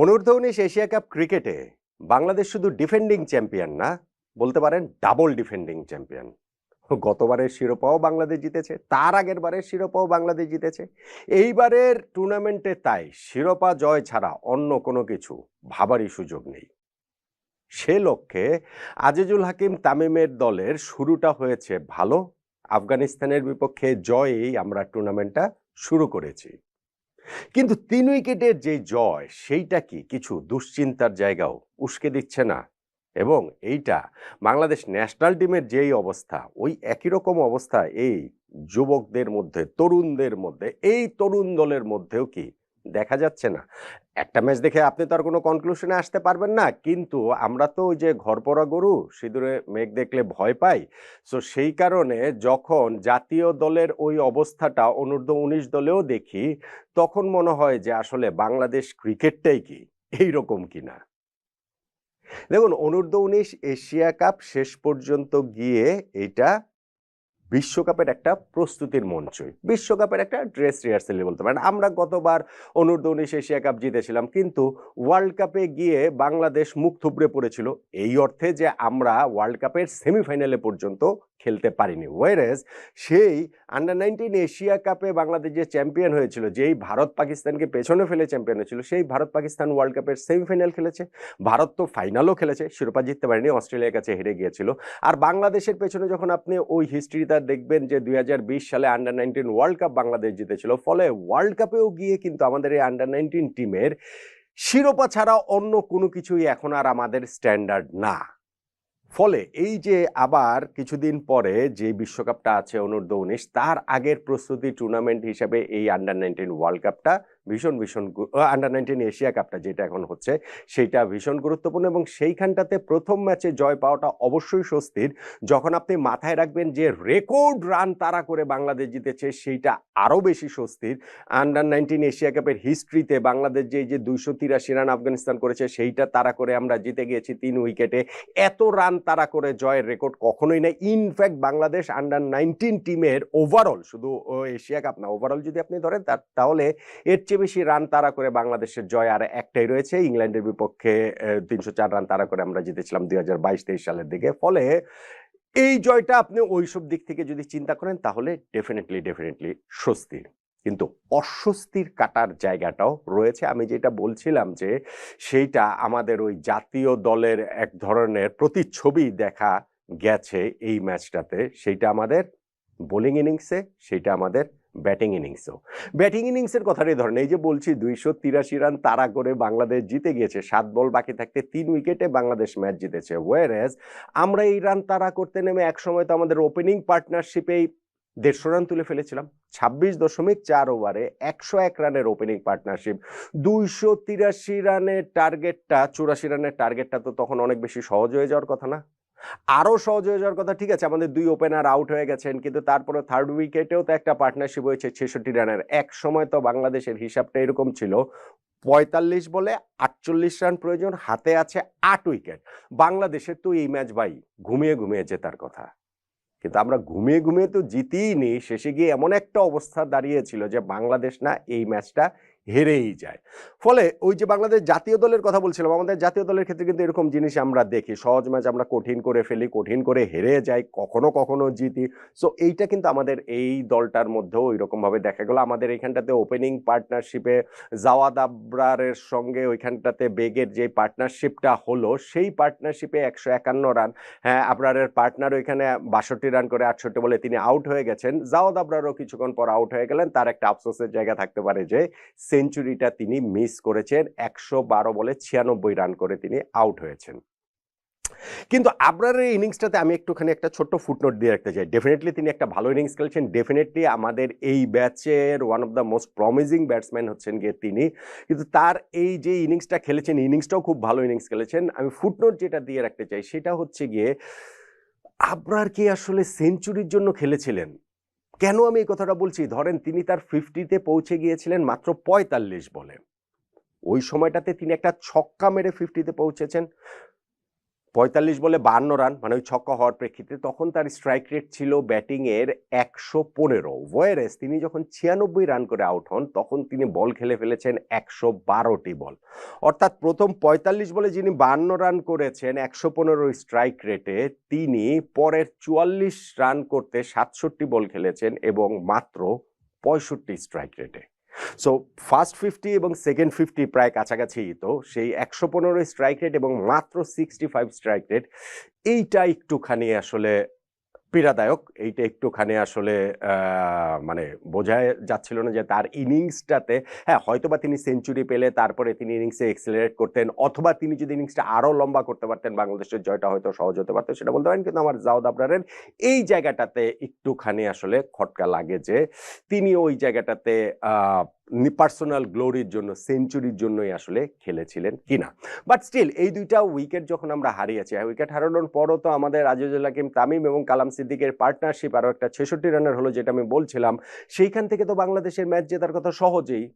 অনূর্ধ্ব উনিশ Asia cup ক্রিকেটে বাংলাদেশ শুধু ডিফেন্ডিং চ্যাম্পিয়ন না, বলতে পারেন ডাবল ডিফেন্ডিং চ্যাম্পিয়ন গতবারের শিরোপাও বাংলাদেশ জিতেছে, তার আগের বারের শিরোপাও বাংলাদেশ জিতেছে। এইবারের টুর্নামেন্টে তাই শিরোপা জয় ছাড়া অন্য কোনো কিছু ভাবারই সুযোগ নেই। সে লক্ষ্যে আজিজুল হাকিম তামিমের দলের শুরুটা হয়েছে ভালো। আফগানিস্তানের বিপক্ষে জয়েই আমরা টুর্নামেন্টটা শুরু করেছি। কিন্তু তিন উইকেটের যে জয়, সেইটা কি কিছু দুশ্চিন্তার জায়গাও উস্কে দিচ্ছে না? এবং এইটা বাংলাদেশ ন্যাশনাল টিমের যেই অবস্থা, ওই একই রকম অবস্থা এই যুবকদের মধ্যে, তরুণদের মধ্যে, এই তরুণ দলের মধ্যেও কি দেখা যাচ্ছে না। একটা ম্যাচ দেখে আপনি তো আর কোনো কনক্লুশনে আসতে পারবেন না। কিন্তু আমরা তো ওই যে ঘরপড়া গরু, সিঁদুরে মেঘ দেখলে ভয় পাই। সো সেই কারণে যখন জাতীয় দলের ওই অবস্থাটা অনূর্ধ্ব উনিশ দলেও দেখি, তখন মনে হয় যে আসলে বাংলাদেশ ক্রিকেটটাই কি? এইরকম কিনা? দেখুন, অনূর্ধ্ব উনিশ এশিয়া কাপ শেষ পর্যন্ত গিয়ে এটা বিশ্বকাপের একটা প্রস্তুতির মঞ্চই বিশ্বকাপের একটা ড্রেস রিহার্সেল বলতে পারেন। আমরা গতবার অনূর্ধ্ব উনিশ এশিয়া কাপ জিতেছিলাম, কিন্তু ওয়ার্ল্ড কাপে গিয়ে বাংলাদেশ মুখ থুবড়ে পড়েছিল। এই অর্থে যে আমরা ওয়ার্ল্ড কাপের সেমিফাইনালে পর্যন্ত খেলতে পারিনি। ওয়ারেজ সেই আন্ডার নাইনটিন এশিয়া কাপে বাংলাদেশ যে চ্যাম্পিয়ন হয়েছিল, যেই ভারত পাকিস্তানকে পেছনে ফেলে চ্যাম্পিয়ন হয়েছিল, সেই ভারত পাকিস্তান ওয়ার্ল্ড কাপের সেমিফাইনাল খেলেছে। ভারত তো ফাইনালও খেলেছে, শিরোপা জিততে পারেনি, অস্ট্রেলিয়ার কাছে হেরে গিয়েছিল। আর বাংলাদেশের পেছনে যখন আপনি ওই হিস্ট্রিটা দেখবেন যে দু হাজার বিশ সালে under nineteen world cup Bangladesh জিতেছিল, ফলে ওয়ার্ল্ড কাপেও গিয়ে কিন্তু আমাদের এই আন্ডার নাইনটিন টিমের শিরোপা ছাড়া অন্য কোনো কিছুই এখন আর আমাদের স্ট্যান্ডার্ড না। ফলে এই যে আবার কিছুদিন পরে যে বিশ্বকাপটা আছে অনূর্ধ্ব উনিশ তার আগের প্রস্তুতি টুর্নামেন্ট হিসাবে এই আন্ডার নাইনটিন ওয়ার্ল্ড কাপটা ভীষণ ভীষণ আন্ডার নাইনটিন এশিয়া কাপটা যেটা এখন হচ্ছে, সেইটা ভীষণ গুরুত্বপূর্ণ এবং সেইখানটাতে প্রথম ম্যাচে জয় পাওয়াটা অবশ্যই স্বস্তির। যখন আপনি মাথায় রাখবেন যে রেকর্ড রান তারা করে বাংলাদেশ জিতেছে, সেইটা আরও বেশি স্বস্তির। আন্ডার নাইনটিন এশিয়া কাপের হিস্ট্রিতে বাংলাদেশ যে যে দুইশো তিরাশি রান আফগানিস্তান করেছে, সেইটা তারা করে আমরা জিতে গিয়েছি তিন উইকেটে। এত রান তারা করে জয়ের রেকর্ড কখনোই নেই। In fact Bangladesh under nineteen টিমের ওভারঅল শুধু এশিয়া কাপ না ওভারঅল যদি আপনি ধরেন তাহলে এর চেয়ে বেশি রান তারা করে বাংলাদেশের জয় আর একটাই রয়েছে। ইংল্যান্ডের বিপক্ষে তিনশো চার রান তারা করে আমরা জিতেছিলাম দুই হাজার বাইশ তেইশ সালের দিকে। ফলে এই জয়টা আপনি ওইসব দিক থেকে যদি চিন্তা করেন, তাহলে ডেফিনেটলি ডেফিনেটলি স্বস্তির। কিন্তু অস্বস্তির কাটার জায়গাটাও রয়েছে। আমি যেটা বলছিলাম যে, সেইটা আমাদের ওই জাতীয় দলের এক ধরনের প্রতিচ্ছবি দেখা গেছে এই ম্যাচটাতে। সেইটা আমাদের বোলিং ইনিংসে সেইটা আমাদের ব্যাটিং ইনিংসেও ব্যাটিং ইনিংসের কথাটাই ধরেন, এই যে বলছি দুইশো তিরাশি রান তারা করে বাংলাদেশ জিতে গিয়েছে, সাত বল বাকি থাকতে তিন উইকেটে বাংলাদেশ ম্যাচ জিতেছে। ওয়ারেজ আমরা এই রান তারা করতে নেমে এক সময় তো আমাদের ওপেনিং পার্টনারশিপেই দেড়শো রান তুলে ফেলেছিলাম। ছাব্বিশ দশমিক চার ওভারে একশো এক রানের ওপেনিং পার্টনারশিপ দুইশো তিরাশি রানের টার্গেটটা চুরাশি রানের টার্গেটটা তো তখন অনেক বেশি সহজ হয়ে যাওয়ার কথা না? আরও সহজ হয়ে যাওয়ার কথা, ঠিক আছে, আমাদের দুই ওপেনার আউট হয়ে গেছেন, কিন্তু তারপরে থার্ড উইকেটেও তো একটা পার্টনারশিপ হয়েছে ছেষট্টি রানের। এক সময় তো বাংলাদেশের হিসাবটা এরকম ছিল, পঁয়তাল্লিশ বলে আটচল্লিশ রান প্রয়োজন, হাতে আছে আট উইকেট বাংলাদেশের তো এই ম্যাচ ভাই ঘুমিয়ে ঘুমিয়ে জেতার কথা। কিন্তু আমরা ঘুমিয়ে ঘুমিয়ে তো জিতেই নি, শেষে গিয়ে এমন একটা অবস্থা দাঁড়িয়েছিল যে বাংলাদেশ না এই ম্যাচটা হেরেই যায়। ফলে ওই যে বাংলাদেশ জাতীয় দলের কথা বলছিলাম, আমাদের জাতীয় দলের ক্ষেত্রে কিন্তু এরকম জিনিস আমরা দেখি। সহজ ম্যাচ আমরা কঠিন করে ফেলি, কঠিন করে হেরে যাই, কখনো কখনো জিতি। সো এইটা কিন্তু আমাদের এই দলটার মধ্যেও ওই রকমভাবে দেখা গেল। আমাদের এইখানটাতে ওপেনিং পার্টনারশিপে জাওয়াদ আবরারের সঙ্গে ওইখানটাতে বেগের যে পার্টনারশিপটা হলো, সেই পার্টনারশিপে একশো একান্ন রান। হ্যাঁ আবরারের পার্টনার ওইখানে বাষট্টি রান করে আটষট্টি বলে তিনি আউট হয়ে গেছেন। জাওয়াদ আবরারও কিছুক্ষণ পর আউট হয়ে গেলেন। তার একটা আফসোসের জায়গা থাকতে পারে যে সেঞ্চুরিটা তিনি মিস করেছেন। একশো বারো বলে ছিয়ানব্বই রান করে তিনি আউট হয়েছেন। কিন্তু আবরারের ইনিংসটাতে আমি একটুখানি একটা ছোট্ট ফুটনোট দিয়ে রাখতে চাই। ডেফিনেটলি তিনি একটা ভালো ইনিংস খেলছেন। ডেফিনেটলি আমাদের এই ব্যাচের one of the most promising batsman হচ্ছেন গিয়ে তিনি। কিন্তু তার এই যে ইনিংসটা খেলেছেন, ইনিংসটাও খুব ভালো ইনিংস খেলেছেন। আমি ফুটনোট যেটা দিয়ে রাখতে চাই, সেটা হচ্ছে গিয়ে আবরার কি আসলে সেঞ্চুরির জন্য খেলেছিলেন? কেন আমি এই কথাটা বলছি? ধরেন তিনি তার ফিফটিতে পৌঁছে গিয়েছিলেন মাত্র পঁয়তাল্লিশ বলে। ওই সময়টাতে তিনি একটা ছক্কা মেরে ফিফটিতে পৌঁছেছেন। পঁয়তাল্লিশ বলে বাহান্ন রান মানে ওই ছক্কা হওয়ার প্রেক্ষিতে তখন তার স্ট্রাইক রেট ছিল ব্যাটিংয়ের একশো পনেরো। ওয়ারেস তিনি যখন ছিয়ানব্বই রান করে আউট হন, তখন তিনি বল খেলে ফেলেছেন একশো বারোটি বল। অর্থাৎ প্রথম পঁয়তাল্লিশ বলে যিনি বাহান্ন রান করেছেন, একশো পনেরো স্ট্রাইক রেটে তিনি পরের চুয়াল্লিশ রান করতে সাতষট্টি বল খেলেছেন এবং মাত্র পঁয়ষট্টি স্ট্রাইক রেটে সো ফার্স্ট ফিফটি এবং সেকেন্ড ফিফটি প্রায় কাছাকাছি তো সেই একশো পনেরো স্ট্রাইক রেট এবং মাত্র সিক্সটি ফাইভ স্ট্রাইক রেট এইটা একটুখানি আসলে পীড়াদায়ক। এইটা একটুখানি আসলে মানে বোঝায় যাচ্ছিল না যে তার ইনিংসটাতে হ্যাঁ হয়তোবা তিনি সেঞ্চুরি পেলে তারপরে তিনি ইনিংসে এক্সেলারেট করতেন, অথবা তিনি যদি ইনিংসটা আরও লম্বা করতে পারতেন, বাংলাদেশের জয়টা হয়তো সহজ হতে পারতো, সেটা বলতে পারেন। কিন্তু আমার জাওদ আবরারের এই জায়গাটাতে একটুখানি আসলে খটকা লাগে যে, তিনি ওই জায়গাটাতে পার্সোনাল গ্লোরির জন্য সেঞ্চুরির জন্যই আসলে খেলেছিলেন কিনা? বাট স্টিল এই দুইটা উইকেট যখন আমরা হারিয়েছি উইকেট হারানোর পরও তো আমাদের আজিজুল হাকিম তামিম এবং কালাম সিদ্দিকের পার্টনারশিপ আরও একটা ছেষট্টি রানের হলো যেটা আমি বলছিলাম, সেইখান থেকে তো বাংলাদেশের ম্যাচ জেতার কথা সহজেই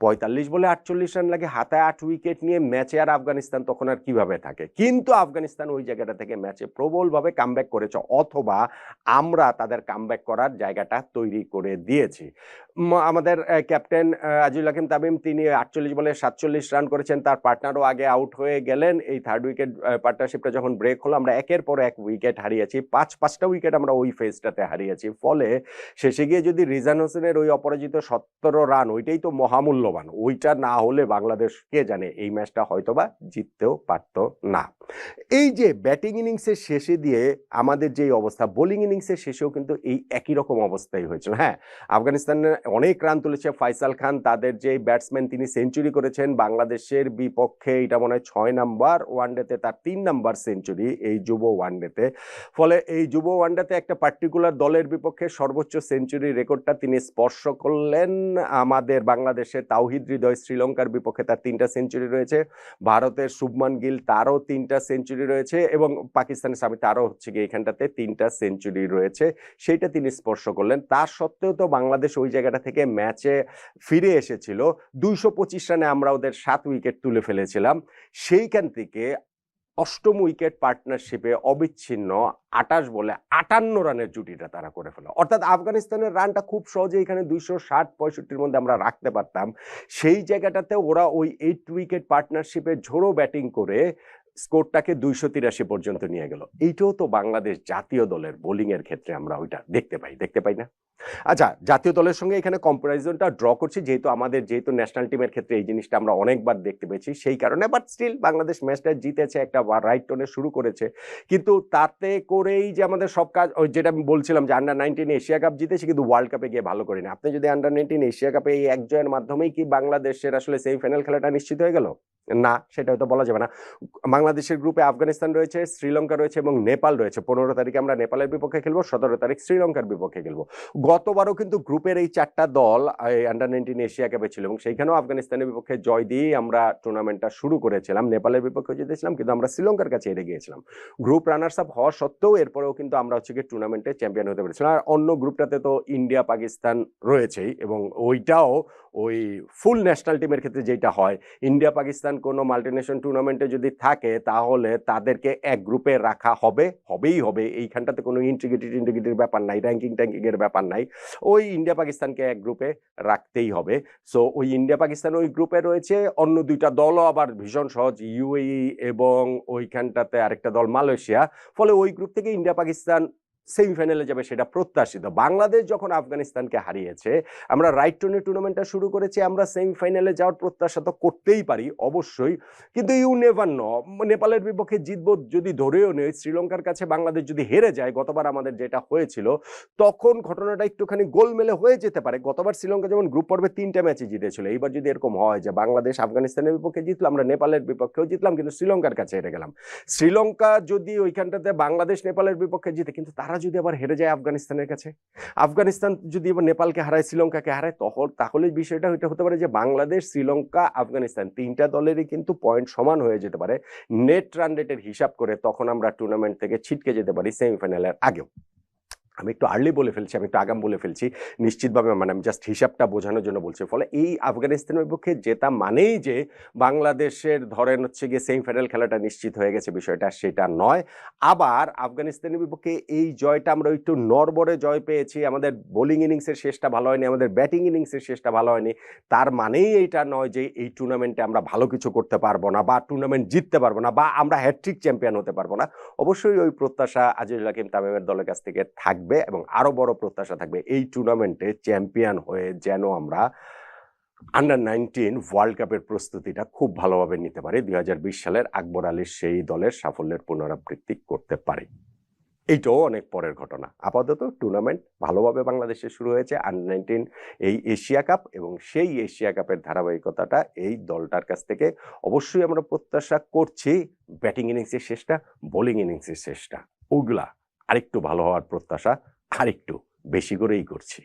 পঁয়তাল্লিশ বলে আটচল্লিশ রান লাগে, হাতায় আট উইকেট নিয়ে ম্যাচে আর আফগানিস্তান তখন আর কীভাবে থাকে? কিন্তু আফগানিস্তান ওই জায়গাটা থেকে ম্যাচে প্রবলভাবে কামব্যাক করেছে, অথবা আমরা তাদের কামব্যাক করার জায়গাটা তৈরি করে দিয়েছি। আমাদের ক্যাপ্টেন আজিউল হাকিম তামিম, তিনি আটচল্লিশ বলে সাতচল্লিশ রান করেছেন। তার পার্টনারও আগে আউট হয়ে গেলেন। এই থার্ড উইকেট পার্টনারশিপটা যখন ব্রেক হলো, আমরা একের পর এক উইকেট হারিয়েছি। পাঁচ, পাঁচটা উইকেট আমরা ওই ফেজটাতে হারিয়েছি। ফলে শেষে গিয়ে যদি রিজান হোসেনের ওই অপরাজিত সতেরো রান, ওইটাই তো মহামূল্যবান। ওইটা না হলে বাংলাদেশ কে জানে এই ম্যাচটা হয়তোবা জিততেও পারতো না। এই যে ব্যাটিং ইনিংসের শেষে দিয়ে আমাদের যেই অবস্থা বোলিং ইনিংসের শেষেও কিন্তু এই একই রকম অবস্থাই হয়েছিল। হ্যাঁ আফগানিস্তানের অনেক রান তুলেছে ফাইসাল খান। তাদের যে ব্যাটসম্যান তিনি সেঞ্চুরি করেছেন, বাংলাদেশের বিপক্ষে এটা মনে হয় ছয় নাম্বার ওয়ানডেতে, তার তিন নাম্বার সেঞ্চুরি এই যুব ওয়ানডেতে। ফলে এই যুব ওয়ানডেতে একটা পার্টিকুলার দলের বিপক্ষে সর্বোচ্চ সেঞ্চুরি রেকর্ডটা তিনি স্পর্শ করলেন। আমাদের বাংলাদেশের তাওহিদ হৃদয় শ্রীলঙ্কার বিপক্ষে তার তিনটা সেঞ্চুরি রয়েছে। ভারতের শুভমান গিল তারও তিনটা সেঞ্চুরি রয়েছে এবং পাকিস্তানের স্বামী তারও হচ্ছে গিয়ে এখানটাতে তিনটা সেঞ্চুরি রয়েছে। সেইটা তিনি স্পর্শ করলেন। তার সত্ত্বেও তো বাংলাদেশ ওই জায়গাটা থেকে ম্যাচে ফিরে এসেছিল। দুইশো পঁচিশ রানে আমরা ওদের সাত উইকেট তুলে ফেলেছিলাম। সেইখান থেকে অষ্টম উইকেট পার্টনারশিপে অবিচ্ছিন্ন আটাশ বলে আটান্ন রানের জুটিটা তারা করে ফেলো। অর্থাৎ আফগানিস্তানের রানটা খুব সহজে এখানে দুইশো ষাট, পঁয়ষট্টির মধ্যে আমরা রাখতে পারতাম। সেই জায়গাটাতে ওরা ওই এইট উইকেট পার্টনারশিপে ঝোড়ো ব্যাটিং করে স্কোরটাকে দুইশো তিরাশি পর্যন্ত নিয়ে গেল। এইটাও তো বাংলাদেশ জাতীয় দলের বোলিং এর ক্ষেত্রে আমরা ওইটা দেখতে পাই দেখতে পাই না? আচ্ছা জাতীয় দলের সঙ্গে এখানে কম্পারিজনটা ড্র করছি, যেহেতু আমাদের, যেহেতু ন্যাশনাল টিমের ক্ষেত্রে এই জিনিসটা আমরা অনেকবার দেখতে পেয়েছি, সেই কারণে বাট স্টিল বাংলাদেশ ম্যাচটা জিতেছে, একটা রাইট টোনে শুরু করেছে। কিন্তু তাতে করেই যে আমাদের সব কাজ যেটা আমি বলছিলাম যে আন্ডার নাইনটিন এশিয়া কাপ জিতেছি, কিন্তু ওয়ার্ল্ড কাপে গিয়ে ভালো করিনি। আপনি যদি আন্ডার নাইনটিন এশিয়া কাপে এই এক জয়ের মাধ্যমেই কি বাংলাদেশের আসলে সেমিফাইনাল খেলাটা নিশ্চিত হয়ে গেল? না, সেটা হয়তো বলা যাবে না। বাংলাদেশের গ্রুপে আফগানিস্তান রয়েছে, শ্রীলঙ্কা রয়েছে এবং নেপাল রয়েছে। পনেরো তারিখে আমরা নেপালের বিপক্ষে খেলব, সতেরো তারিখ শ্রীলঙ্কার বিপক্ষে খেলব। গতবারও কিন্তু গ্রুপের এই চারটা দল আন্ডার নাইনটিন এশিয়া কাপে ছিল এবং সেইখানেও আফগানিস্তানের বিপক্ষে জয় দিয়েই আমরা টুর্নামেন্টটা শুরু করেছিলাম। নেপালের বিপক্ষে জিতেছিলাম কিন্তু আমরা শ্রীলঙ্কার কাছে হেরে গিয়েছিলাম। গ্রুপ রানার্স আপ হওয়া সত্ত্বেও এরপরেও কিন্তু আমরা হচ্ছে গিয়ে টুর্নামেন্টে চ্যাম্পিয়ন হতে পেরেছিলাম। আর অন্য গ্রুপটাতে তো ইন্ডিয়া, পাকিস্তান রয়েছেই এবং ওইটাও ওই ফুল ন্যাশনাল টিমের ক্ষেত্রে যেটা হয়, ইন্ডিয়া, পাকিস্তান কোনো মাল্টিনেশন টুর্নামেন্টে যদি থাকে, তাহলে তাদেরকে এক গ্রুপে রাখা হবে, হবেই হবে। এইখানটাতে কোনো ইন্টিগ্রিটি ইন্টিগ্রিটির ব্যাপার নাই র্যাঙ্কিং ট্যাঙ্কিং এর ব্যাপার নাই। ওই ইন্ডিয়া পাকিস্তানকে এক গ্রুপে রাখতেই হবে। সো ওই ইন্ডিয়া পাকিস্তান ওই গ্রুপে রয়েছে, অন্য দুইটা দলও আবার ভীষণ সহজ ইউএই এবং ওইখানটাতে আরেকটা দল, মালয়েশিয়া। ফলে ওই গ্রুপ থেকে ইন্ডিয়া পাকিস্তান সেমিফাইনালে যাবে সেটা প্রত্যাশিত। বাংলাদেশ যখন আফগানিস্তানকে হারিয়েছে, আমরা রাইট টোনে টুর্নামেন্টটা শুরু করেছি, আমরা সেমিফাইনালে যাওয়ার প্রত্যাশা তো করতেই পারি, অবশ্যই। কিন্তু ইউ নেভার ন নেপালের বিপক্ষে জিতব যদি ধরেও নেই, শ্রীলঙ্কার কাছে বাংলাদেশ যদি হেরে যায়, গতবার আমাদের যেটা হয়েছিল, তখন ঘটনাটা একটুখানি গোলমেলে হয়ে যেতে পারে। গতবার শ্রীলঙ্কা যেমন গ্রুপ পর্বে তিনটা ম্যাচে জিতেছিল, এইবার যদি এরকম হয় যে বাংলাদেশ আফগানিস্তানের বিপক্ষে জিতলাম আমরা নেপালের বিপক্ষেও জিতলাম, কিন্তু শ্রীলঙ্কার কাছে হেরে গেলাম। শ্রীলঙ্কা যদি ওইখানটাতে বাংলাদেশ নেপালের বিপক্ষে জিতে, কিন্তু তারা যদি আবার হেরে যায় আফগানিস্তানের কাছে, আফগানিস্তান যদি এবার নেপালকে হারায়, শ্রীলঙ্কাকে হারায়, তখন তাহলে বিষয়টা এটা হতে পারে যে বাংলাদেশ, শ্রীলঙ্কা, আফগানিস্তান তিনটা দলেরই কিন্তু পয়েন্ট সমান হয়ে যেতে পারে। নেট রান রেটের হিসাব করে তখন আমরা টুর্নামেন্ট থেকে ছিটকে যেতে পারি সেমিফাইনালের আগেও। আমি একটু আর্লি বলে ফেলছি, আমি একটু আগাম বলে ফেলছি। নিশ্চিতভাবে মানে আমি জাস্ট হিসাবটা বোঝানোর জন্য বলছি। ফলে এই আফগানিস্তানের বিপক্ষে জেতা মানেই যে বাংলাদেশের ধরেন হচ্ছে গিয়ে সেমিফাইনাল খেলাটা নিশ্চিত হয়ে গেছে বিষয়টা, সেটা নয়। আবার আফগানিস্তানের বিপক্ষে এই জয়টা আমরা একটু নরবরে জয় পেয়েছি। আমাদের বোলিং ইনিংসের শেষটা ভালো হয়নি, আমাদের ব্যাটিং ইনিংসের শেষটা ভালো হয়নি। তার মানেই এইটা নয় যে এই টুর্নামেন্টে আমরা ভালো কিছু করতে পারব না বা টুর্নামেন্ট জিততে পারব না বা আমরা হ্যাট্রিক চ্যাম্পিয়ন হতে পারব না। অবশ্যই ওই প্রত্যাশা আজিজুল হাকিম তামিমের দলের কাছ থেকে থাকবে। এবং আরও বড় প্রত্যাশা থাকবে। এই টুর্নামেন্টে চ্যাম্পিয়ন হয়ে যেন আমরা আন্ডার নাইনটিন ওয়ার্ল্ড কাপের প্রস্তুতিটা খুব ভালোভাবে নিতে পারি। দু হাজার বিশ সালের আকবর আলীর সেই দলের সাফল্যের পুনরাবৃত্তি করতে পারি। এইটাও অনেক পরের ঘটনা। আপাতত টুর্নামেন্ট ভালোভাবে বাংলাদেশে শুরু হয়েছে আন্ডার নাইনটিন এই এশিয়া কাপ এবং সেই এশিয়া কাপের ধারাবাহিকতাটা এই দলটার কাছ থেকে অবশ্যই আমরা প্রত্যাশা করছি। ব্যাটিং ইনিংসের শেষটা বোলিং ইনিংসের শেষটা। ওগুলা আরেকটু ভালো হওয়ার প্রত্যাশা আরেকটু বেশি করেই করছি।